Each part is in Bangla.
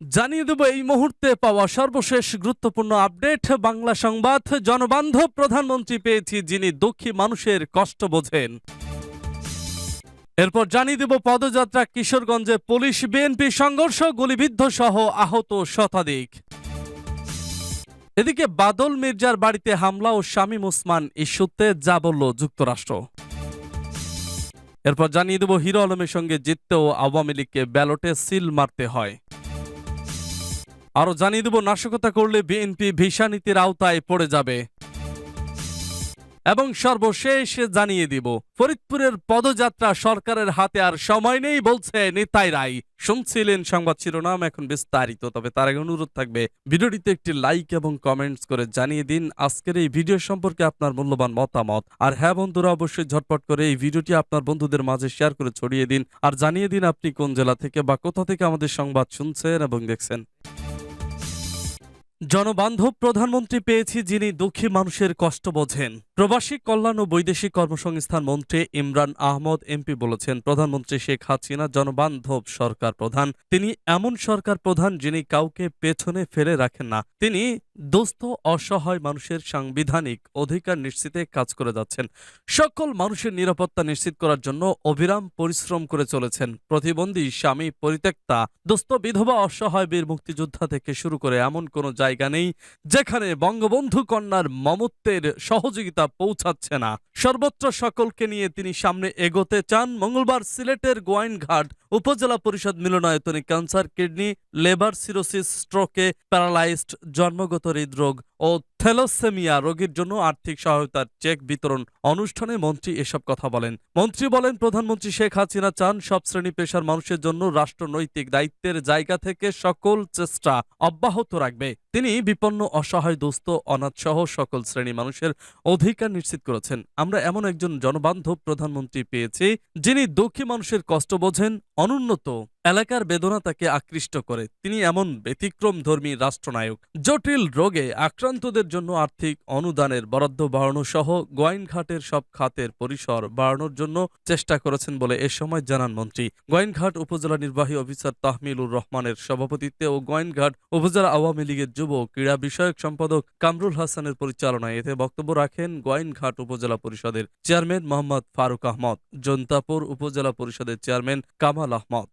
জানিয়ে দেব এই মুহূর্তে পাওয়া সর্বশেষ গুরুত্বপূর্ণ আপডেট। বাংলা সংবাদ, জনবান্ধব প্রধানমন্ত্রী পেয়েছি যিনি দুঃখী মানুষের কষ্ট বোঝেন। এরপর জানিয়ে দেব পদযাত্রা কিশোরগঞ্জে পুলিশ, বিএনপি সংঘর্ষ, গুলিবিদ্ধ সহ আহত শতাধিক। এদিকে বাদল মির্জার বাড়িতে হামলা ও শামীম ওসমান ইস্যুতে যা বলল যুক্তরাষ্ট্র। এরপর জানিয়ে দেব হিরো আলমের সঙ্গে জিততেও আওয়ামী লীগকে ব্যালটে সিল মারতে হয়। আরও জানিয়ে দেব, নাশকতা করলে বিএনপি ভিসা নীতির আওতায় পড়ে যাবে। এবং সর্বশেষ জানিয়ে দিব, ফরিদপুরের পদযাত্রা সরকারের হাতে আর সময় নেই বলছে নিতাই রাই শুনছিলেন সংবাদ শিরোনাম, এখন বিস্তারিত, তবে তার আগে অনুরোধ থাকবে, ভিডিওটিতে একটি লাইক এবং কমেন্টস করে জানিয়ে দিন, আজকের এই ভিডিও সম্পর্কে আপনার মূল্যবান মতামত। আর হ্যাঁ বন্ধুরা, অবশ্যই ঝটপট করে এই ভিডিওটি আপনার বন্ধুদের মাঝে শেয়ার করে ছড়িয়ে দিন। আর জানিয়ে দিন আপনি কোন জেলা থেকে বা কোথা থেকে আমাদের সংবাদ শুনছেন এবং দেখছেন। জনবান্ধব প্রধানমন্ত্রী পেয়েছি যিনি দুঃখী মানুষের কষ্ট বোঝেন। প্রবাসী কল্যাণ ও বৈদেশিক কর্মসংস্থান মন্ত্রী ইমরান আহমদ এমপি বলেছেন, প্রধানমন্ত্রী শেখ হাসিনা জনবান্ধব সরকার প্রধান। তিনি এমন সরকার প্রধান যিনি কাউকে পেছনে ফেলে রাখেন না। তিনি দুস্থ অসহায় মানুষের সাংবিধানিক অধিকার নিশ্চিতে কাজ করে যাচ্ছেন। সকল মানুষের নিরাপত্তা নিশ্চিত করার জন্য অবিরাম পরিশ্রম করে চলেছেন। প্রতিবন্ধী স্বামী পরিত্যক্তা দুস্থ বিধবা, অসহায় বীর মুক্তিযোদ্ধা থেকে শুরু করে এমন কোনো জায়গা নেই যেখানে বঙ্গবন্ধু কন্যার মমত্বের সহযোগিতা পৌঁছাচ্ছে না। সর্বত্র সকলকে নিয়ে তিনি সামনে এগোতে চান। মঙ্গলবার সিলেটের গোয়াইনঘাট উপজেলা পরিষদ মিলনায়তনে ক্যান্সার, কিডনি, লেবার সিরোসিস, স্ট্রোকে প্যারালাইজড, জন্মগত হৃদরোগ ও থ্যালোসেমিয়া রোগীর জন্য আর্থিক সহায়তার চেক বিতরণ অনুষ্ঠানে মন্ত্রী এসব কথা বলেন। মন্ত্রী বলেন, প্রধানমন্ত্রী শেখ হাসিনা চান সব শ্রেণি পেশার মানুষের জন্য রাষ্ট্রনৈতিক দায়িত্বের জায়গা থেকে সকল চেষ্টা অব্যাহত রাখবে। তিনি বিপন্ন, অসহায়, দুস্থ, অনাথসহ সকল শ্রেণি মানুষের অধিকার নিশ্চিত করেছেন। আমরা এমন একজন জনবান্ধব প্রধানমন্ত্রী পেয়েছি, যিনি দুঃখী মানুষের কষ্ট বোঝেন অনুন্নত এলাকার বেদনা তাকে আকৃষ্ট করে। তিনি এমন ব্যতিক্রম ধর্মী রাষ্ট্রনায়ক। জটিল রোগে আক্রান্তদের জন্য আর্থিক অনুদানের বরাদ্দ বাড়ানো সহ গোয়াইনঘাটের সব খাতের পরিসর বাড়ানোর জন্য চেষ্টা করেছেন বলে এ সময় জানান মন্ত্রী। গোয়াইনঘাট উপজেলা নির্বাহী অফিসার তাহমিলুর রহমানের সভাপতিত্বে ও গোয়াইনঘাট উপজেলা আওয়ামী লীগের যুব ক্রীড়া বিষয়ক সম্পাদক কামরুল হাসানের পরিচালনায় এতে বক্তব্য রাখেন গোয়াইনঘাট উপজেলা পরিষদের চেয়ারম্যান মোহাম্মদ ফারুক আহমদ। জন্তাপুর উপজেলা পরিষদের চেয়ারম্যান কামাল আহমদ।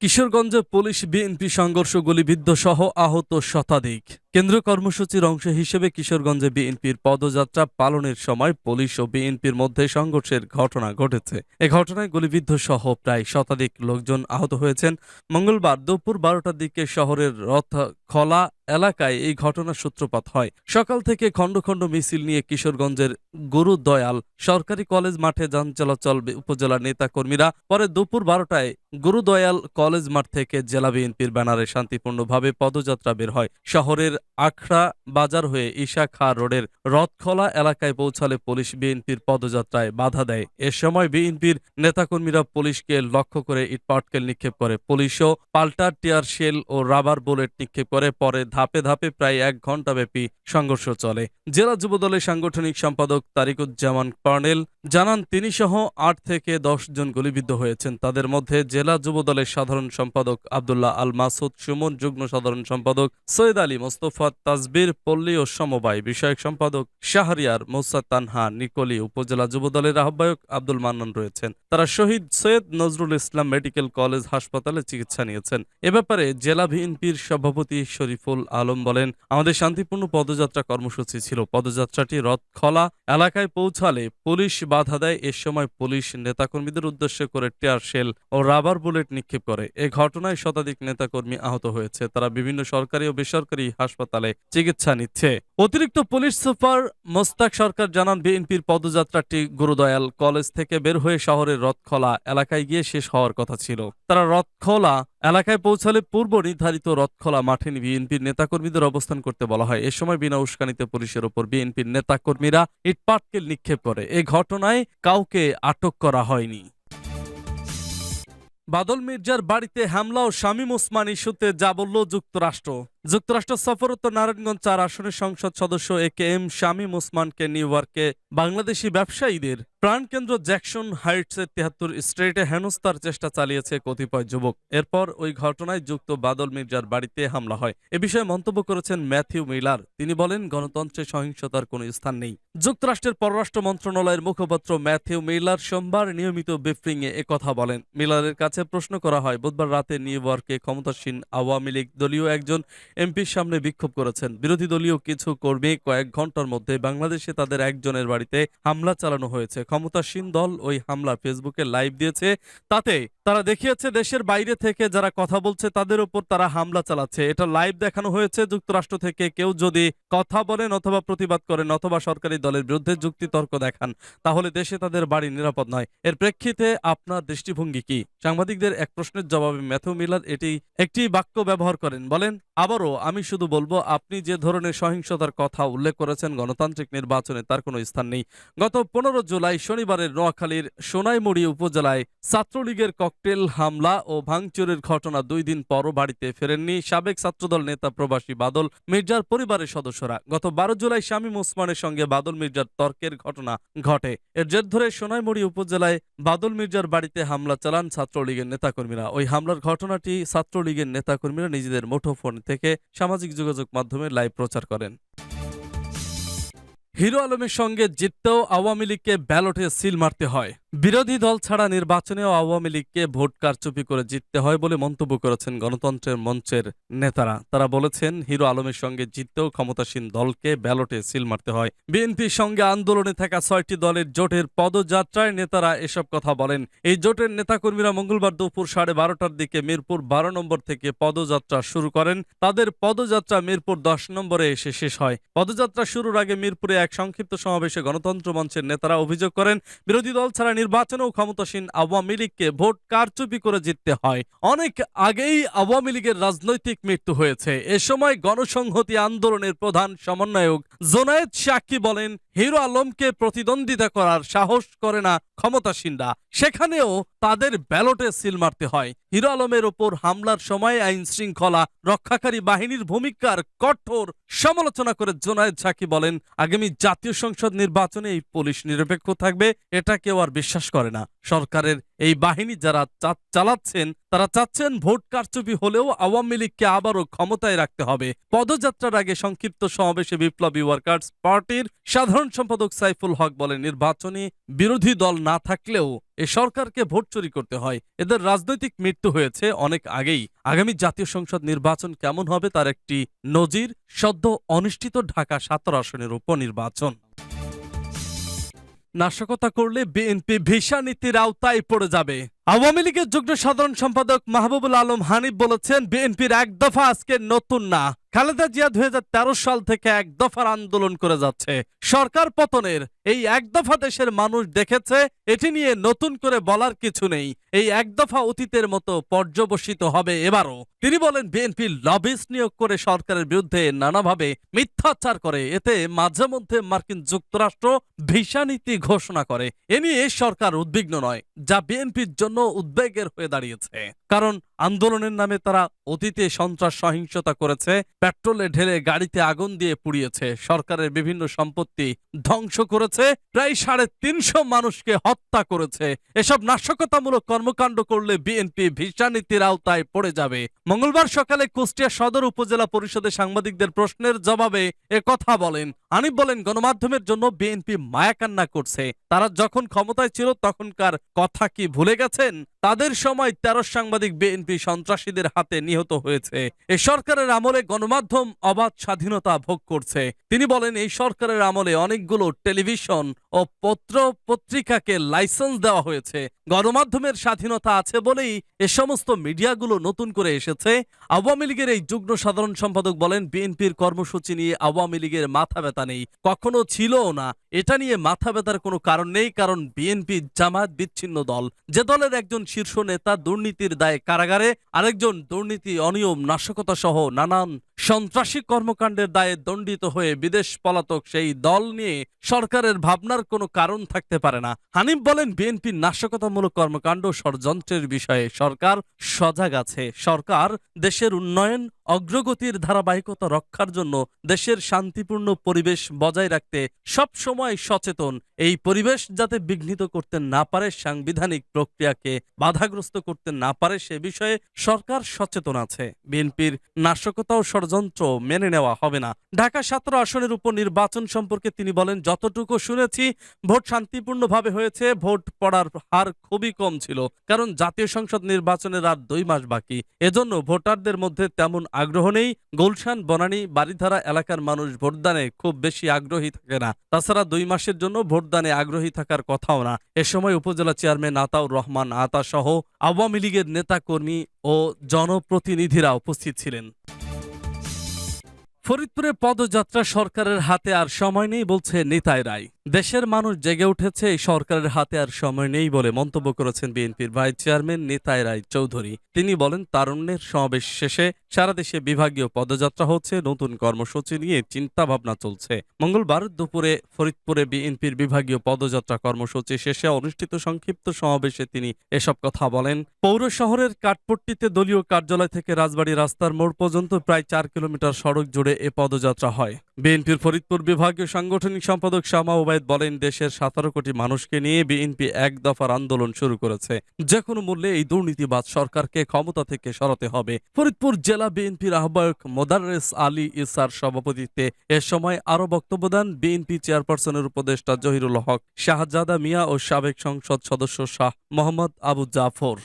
কিশোরগঞ্জে পুলিশ বিএনপি সংঘর্ষ গুলিবিদ্ধ সহ আহত শতাধিক। কেন্দ্রীয় কর্মসূচির অংশ হিসেবে কিশোরগঞ্জে বিএনপির পদযাত্রা পালনের সময় পুলিশ ও বিএনপির মধ্যে সংঘর্ষের ঘটনা ঘটেছে। এ ঘটনায় গুলিবিদ্ধ সহ প্রায় শতাধিক লোকজন আহত হয়েছেন। মঙ্গলবার দুপুর বারোটার দিকে শহরের রথ খলা এলাকায় এই ঘটনার সূত্রপাত হয়। সকাল থেকে খণ্ড খণ্ড মিছিল নিয়ে কিশোরগঞ্জের গুরুদয়াল সরকারি কলেজ মাঠে যান চলাচল উপজেলার নেতাকর্মীরা। পরে দুপুর বারোটায় গুরুদয়াল কলেজ মাঠ থেকে জেলা বিএনপির ব্যানারে শান্তিপূর্ণভাবে পদযাত্রা বের হয়। শহরের আখড়া বাজার হয়ে ঈশা খা রোডের রথখোলা এলাকায় পৌঁছালে পুলিশ বিএনপির পদযাত্রায় বাধা দেয়। এ সময় বিএনপির নেতাকর্মীরা পুলিশকে লক্ষ্য করে ইটপাটকেল নিক্ষেপ করে। পুলিশও পাল্টা টিয়ার শেল ও রাবার বুলেট নিক্ষেপ করে। পরে ধাপে ধাপে প্রায় এক ঘণ্টাব্যাপী সংঘর্ষ চলে। জেলা যুবদলের সাংগঠনিক সম্পাদক তারিকুজ্জামান কর্নেল জানান তিনি সহ আট থেকে দশ জন গুলিবিদ্ধ হয়েছেন। তাদের মধ্যে জেলা যুবদলের সাধারণ সম্পাদক আবদুল্লাহ আল মাসুদ, সুমন যুগ্ম সাধারণ সম্পাদক সৈয়দ আলী মোস্তফা তাজবির পল্লী ও সমবায় বিষয়ক সম্পাদক শাহরিয়ার মৌসাদ তানহা, নিকলি উপজেলা যুবদলের আহ্বায়ক আব্দুল মান্নান রয়েছেন। তারা শহীদ সৈয়দ নজরুল ইসলাম মেডিকেল কলেজ হাসপাতালে চিকিৎসা নিয়েছেন। এ ব্যাপারে জেলা বিএনপির সভাপতি শরীফুল আলম বলেন, আমাদের শান্তিপূর্ণ পদযাত্রা কর্মসূচি ছিল। পদযাত্রাটি রথখলা এলাকায় পৌঁছালে পুলিশ বাধা দেয়। এ সময় পুলিশ নেতাকর্মীদের উদ্দেশ্য করে টিয়ার শেল ও রাবার বুলেট নিক্ষেপ করে। এ ঘটনায় শতাধিক নেতাকর্মী আহত হয়েছে। তারা বিভিন্ন সরকারি ও বেসরকারি হাসপাতালে চিকিৎসা নিচ্ছে। অতিরিক্ত পুলিশ সুপার মোস্তাক সরকার জানান, বিএনপির পদযাত্রাটি গুরুদয়াল কলেজ থেকে বের হয়ে শহরের রথখলা এলাকায় গিয়ে শেষ হওয়ার কথা ছিল। তারা রথখলা এলাকায় পৌঁছালে পূর্ব নির্ধারিত রথখোলা মাঠে বিএনপির নেতাকর্মীদের অবস্থান করতে বলা হয়। এ সময় বিনা উস্কানিতে পুলিশের ওপর বিএনপির নেতাকর্মীরা ইটপাটকেল নিক্ষেপ করে। এ ঘটনায় কাউকে আটক করা হয়নি। বাদল মির্জার বাড়িতে হামলা ও শামীম ওসমান ইস্যুতে যা বলল যুক্তরাষ্ট্র। যুক্তরাষ্ট্র সফররত নারায়ণগঞ্জ চার আসনের সংসদ সদস্য এ কে এম শামীম ওসমানকে নিউ ইয়র্কে বাংলাদেশি ব্যবসায়ীদের প্রাণকেন্দ্র জ্যাকসন হাইটসের তিয়াত্তর স্ট্রেটে হেনস্তার চেষ্টা চালিয়েছে কতিপয় যুবক। এরপর ওই ঘটনায় যুক্ত বাদল মির্জার বাড়িতে হামলা হয়। এ বিষয়ে মন্তব্য করেছেন ম্যাথিউ মিলার। তিনি বলেন, গণতন্ত্রে সহিংসতার কোনো স্থান নেই। যুক্তরাষ্ট্রের পররাষ্ট্র মন্ত্রণালয়ের মুখপাত্র ম্যাথিউ মিলার সোমবার নিয়মিত ব্রিফিংয়ে একথা বলেন। মিলারের কাছে প্রশ্ন করা হয়, বুধবার রাতে নিউ ইয়র্কে ক্ষমতাসীন আওয়ামী লীগ দলীয় একজন এমপির সামনে বিক্ষোভ করেছেন। বিরোধী দলীয় কিছু কর্মী কয়েক ঘণ্টার মধ্যে বাংলাদেশে তাদের একজনের বাড়িতে হামলা চালানো হয়েছে। ক্ষমতাসীন দল ওই হামলা ফেসবুকে লাইভ দিয়েছে। তাতে তারা দেখিয়েছে দেশের বাইরে থেকে যারা কথা বলছে তাদের উপর তারা হামলা চালাচ্ছে। এটা লাইভ দেখানো হয়েছে, যুক্তরাষ্ট্র থেকে কেউ যদি কথা বলেন অথবা প্রতিবাদ করেন অথবা সরকারি দলের বিরুদ্ধে যুক্তিতর্ক দেখান, তাহলে দেশে তাদের বাড়ি নিরাপদ নয়। এর প্রেক্ষিতে আপনার দৃষ্টিভঙ্গি কি? সাংবাদিকদের এক প্রশ্নের জবাবে ম্যাথু মিলার এটি একটি বাক্য ব্যবহার করেন, বলেন, আবারও আমি শুধু বলব, আপনি যে ধরনের সহিংসতার কথা উল্লেখ করেছেন গণতান্ত্রিক নির্বাচনে তার কোনো স্থান নেই। গত পনেরো জুলাই শনিবারের নোয়াখালীর সোনাইমুড়ি উপজেলায় ছাত্রলীগের ককটেল হামলা ও ভাঙচুরের ঘটনা দুই দিন পরও বাড়িতে ফেরেননি সাবেক ছাত্রদল নেতা প্রবাসী বাদল মির্জার পরিবারের সদস্যরা। গত বারো জুলাই শামীম ওসমানের সঙ্গে বাদল মির্জার তর্কের ঘটনা ঘটে। এর জের ধরে সোনাইমুড়ি উপজেলায় বাদল মির্জার বাড়িতে হামলা চালান ছাত্রলীগের নেতাকর্মীরা। ওই হামলার ঘটনাটি ছাত্রলীগের নেতাকর্মীরা নিজেদের মুঠোফোন থেকে সামাজিক যোগাযোগ মাধ্যমে লাইভ প্রচার করেন। হিরো আলমের সঙ্গে জিততেও আওয়ামী লীগকে ব্যালটে সিল মারতে হয়। বিরোধী দল ছাড়া নির্বাচনেও আওয়ামী লীগকে ভোট কারচুপি করে জিততে হয় বলে মন্তব্য করেছেন গণতন্ত্রের মঞ্চের নেতারা। তারা বলেছেন, হিরো আলমের সঙ্গে জিততেও ক্ষমতাসীন দলকে ব্যালটে সিল মারতে হয়। বিএনপির সঙ্গে আন্দোলনে থাকা ছয়টি দলের জোটের পদযাত্রায় নেতারা এসব কথা বলেন। এই জোটের নেতাকর্মীরা মঙ্গলবার দুপুর সাড়ে বারোটার দিকে মিরপুর বারো নম্বর থেকে পদযাত্রা শুরু করেন। তাদের পদযাত্রা মিরপুর দশ নম্বরে এসে শেষ হয়। পদযাত্রা শুরুর আগে মিরপুরে এক সংক্ষিপ্ত সমাবেশে গণতন্ত্র মঞ্চের নেতারা অভিযোগ করেন, বিরোধী দল ছাড়া নির্বাচনেও ক্ষমতাসীন আওয়ামী লীগকে ভোট কারচুপি করে জিততে হয়। অনেক আগেই আওয়ামী লীগের রাজনৈতিক মৃত্যু হয়েছে। এ সময় গণসংহতি আন্দোলনের প্রধান সমন্বয়ক জোনায়েদ সাক্ষী বলেন, হিরো আলমকে প্রতিদ্বন্দ্বিতা করার সাহস করে না ক্ষমতাসীনরা। সেখানেও তাদের ব্যালটে সিল মারতে হয়। হিরো আলমের ওপর হামলার সময় আইন শৃঙ্খলা রক্ষাকারী বাহিনীর ভূমিকার কঠোর সমালোচনা করে জোনায়েদ সাকি বলেন, আগামী জাতীয় সংসদ নির্বাচনে এই পুলিশ নিরপেক্ষ থাকবে এটা কেউ আর বিশ্বাস করে না। সরকারের এই বাহিনী যারা চালাচ্ছেন, তারা চাচ্ছেন ভোট কারচুপি হলেও আওয়ামী লীগকে আবারও ক্ষমতায় রাখতে হবে। পদযাত্রার আগে সংক্ষিপ্ত সমাবেশে বিপ্লবী ওয়ার্কার্স পার্টির সাধারণ সম্পাদক সাইফুল হক বলেন, নির্বাচনী বিরোধী দল না থাকলেও এ সরকারকে ভোট চুরি করতে হয়। এদের রাজনৈতিক মৃত্যু হয়েছে অনেক আগেই। আগামী জাতীয় সংসদ নির্বাচন কেমন হবে তার একটি নজির সদ্য অনুষ্ঠিত ঢাকা সতেরো আসনের উপনির্বাচন। নাশকতা করলে বিএনপি ভিসা নীতির আওতায় পড়ে যাবে। আওয়ামী লীগের যুগ্ম সাধারণ সম্পাদক মাহবুবুল আলম হানিফ বলেছেন, বিএনপির এক দফা আজকে নতুন না। খালেদা জিয়া দুই সাল থেকে এক দফার আন্দোলন করে যাচ্ছে। সরকার পতনের এই এক দফা দেশের মানুষ দেখেছে, এটি নিয়ে নতুন করে বলার কিছু নেই। এই এক দফা অতীতের মতো পর্যবসিত হবে এবারও। তিনি বলেন, বিএনপি লবিস্ট নিয়োগ করে সরকারের বিরুদ্ধে নানাভাবে মিথ্যাচার করে। এতে মাঝে মধ্যে মার্কিন যুক্তরাষ্ট্র ভিসা নীতি ঘোষণা করে। এ নিয়ে সরকার উদ্বিগ্ন নয়। যা বিএনপির জন্য উদ্বেগের হয়ে দাঁড়িয়েছে। কারণ আন্দোলনের নামে তারা অতীতে সন্ত্রাস সহিংসতা করেছে, পেট্রোলে ঢেলে গাড়িতে আগুন দিয়ে পুড়িয়েছে, সরকারের বিভিন্ন সম্পত্তি ধ্বংস করেছে, প্রায় সাড়ে তিনশো মানুষকে হত্যা করেছে। এসব নাশকতামূলক কর্মকাণ্ড করলে বিএনপি ভিসা নীতির আওতায় পড়ে যাবে। মঙ্গলবার সকালে কুষ্টিয়া সদর উপজেলা পরিষদে সাংবাদিকদের প্রশ্নের জবাবে এ কথা বলেন। আনিফ বলেন, গণমাধ্যমের জন্য বিএনপি মায়াকান্না করছে। তারা যখন ক্ষমতায় ছিল তখনকার কথা কি ভুলে গেছেন? তাদের সময় তেরো সাংবাদিক বিএনপি সন্ত্রাসীদের হাতে নিহত হয়েছে। এ সরকারের আমলে গণমাধ্যম অবাধ স্বাধীনতা ভোগ করছে। তিনি বলেন, এই সরকারের আমলে অনেকগুলো টেলিভিশন ও পত্র পত্রিকাকে লাইসেন্স দেওয়া হয়েছে। গণমাধ্যমের স্বাধীনতা আছে বলেই এ সমস্ত মিডিয়াগুলো নতুন করে এসেছে। আওয়ামী লীগের এই যুগ্ম সাধারণ সম্পাদক বলেন, বিএনপির কর্মসূচি নিয়ে আওয়ামী লীগের মাথা ব্যথা নেই। কখনো ছিলও না। এটা নিয়ে মাথা ব্যথার কোনো কারণ নেই, কারণ বিএনপি জামায়াত বিচ্ছিন্ন দল। যে দলের একজন শীর্ষ নেতা দুর্নীতির দায়ে কারাগারে, আরেকজন দুর্নীতি, অনিয়ম, নাশকতা সহ নানান সন্ত্রাসী কর্মকাণ্ডের দায়ে দণ্ডিত হয়ে বিদেশ পলাতক সেই দল নিয়ে সরকারের ভাবনার কোনো কারণ থাকতে পারে না। হানিফ বলেন, বিএনপির নাশকতামূলক কর্মকাণ্ড ষড়যন্ত্রের বিষয়ে সরকার সজাগ আছে। সরকার দেশের উন্নয়ন অগ্রগতির ধারাবাহিকতা রক্ষার জন্য দেশের শান্তিপূর্ণ পরিবেশ বজায় রাখতে সব সময় সচেতন। এই পরিবেশ যাতে বিঘ্নিত করতে না পারে সাংবিধানিক প্রক্রিয়াকে বাধাগ্রস্ত করতে না পারে সে বিষয়ে সরকার সচেতন আছে। বিএনপির নাশকতা ও ষড়যন্ত্র মেনে নেওয়া হবে না। ঢাকা সতেরো আসনের উপর নির্বাচন সম্পর্কে তিনি বলেন, যতটুকু শুনেছি, ভোট শান্তিপূর্ণভাবে হয়েছে, ভোট পড়ার হার খুবই কম ছিল। কারণ জাতীয় সংসদ নির্বাচনের আর দুই মাস বাকি। এজন্য ভোটারদের মধ্যে তেমন আগ্রহ নেই। গুলশান, বনানী বাড়িধারা এলাকার মানুষ ভোটদানে খুব বেশি আগ্রহী থাকে না। তাছাড়া দুই মাসের জন্য ভোটদানে আগ্রহী থাকার কথাও না। এ সময় উপজেলা চেয়ারম্যান আতাউর রহমান আতা সহ আওয়ামী লীগের নেতাকর্মী ও জনপ্রতিনিধিরা উপস্থিত ছিলেন। ফরিদপুরে পদযাত্রা সরকারের হাতে আর সময় নেই বলছে নিতাই রায়। দেশের মানুষ জেগে উঠেছে সরকারের হাতে আর সময় নেই বলে মন্তব্য করেছেন বিএনপির ভাইস চেয়ারম্যান নিতাই রায় চৌধুরী। তিনি বলেন, তারুণ্যের সমাবেশ শেষে সারা দেশে বিভাগীয় পদযাত্রা হচ্ছে, নতুন কর্মসূচি নিয়ে চিন্তা ভাবনা চলছে। মঙ্গলবার দুপুরে ফরিদপুরে বিএনপির বিভাগীয় পদযাত্রা কর্মসূচি শেষে অনুষ্ঠিত সংক্ষিপ্ত সমাবেশে তিনি এসব কথা বলেন। পৌর শহরের কাঠপট্টিতে দলীয় কার্যালয় থেকে রাজবাড়ী রাস্তার মোড় পর্যন্ত প্রায় চার কিলোমিটার সড়ক জুড়ে এ পদযাত্রা হয়। বিএনপির ফরিদপুর বিভাগীয় সাংগঠনিক সম্পাদক শামা ওবায়দ বলেন, দেশের সতেরো কোটি মানুষকে নিয়ে বিএনপি এক দফার আন্দোলন শুরু করেছে। যে কোনো মূল্যে এই দুর্নীতিবাদ সরকারকে ক্ষমতা থেকে সরাতে হবে। ফরিদপুর জেলা বিএনপির আহ্বায়ক মোদারেস আলী ইসার সভাপতিত্বে এ সময় আরও বক্তব্য দেন বিএনপি চেয়ারপারসনের উপদেষ্টা জহিরুল হক, শাহজাদা মিয়া ও সাবেক সংসদ সদস্য শাহ মোহাম্মদ আবু জাফর।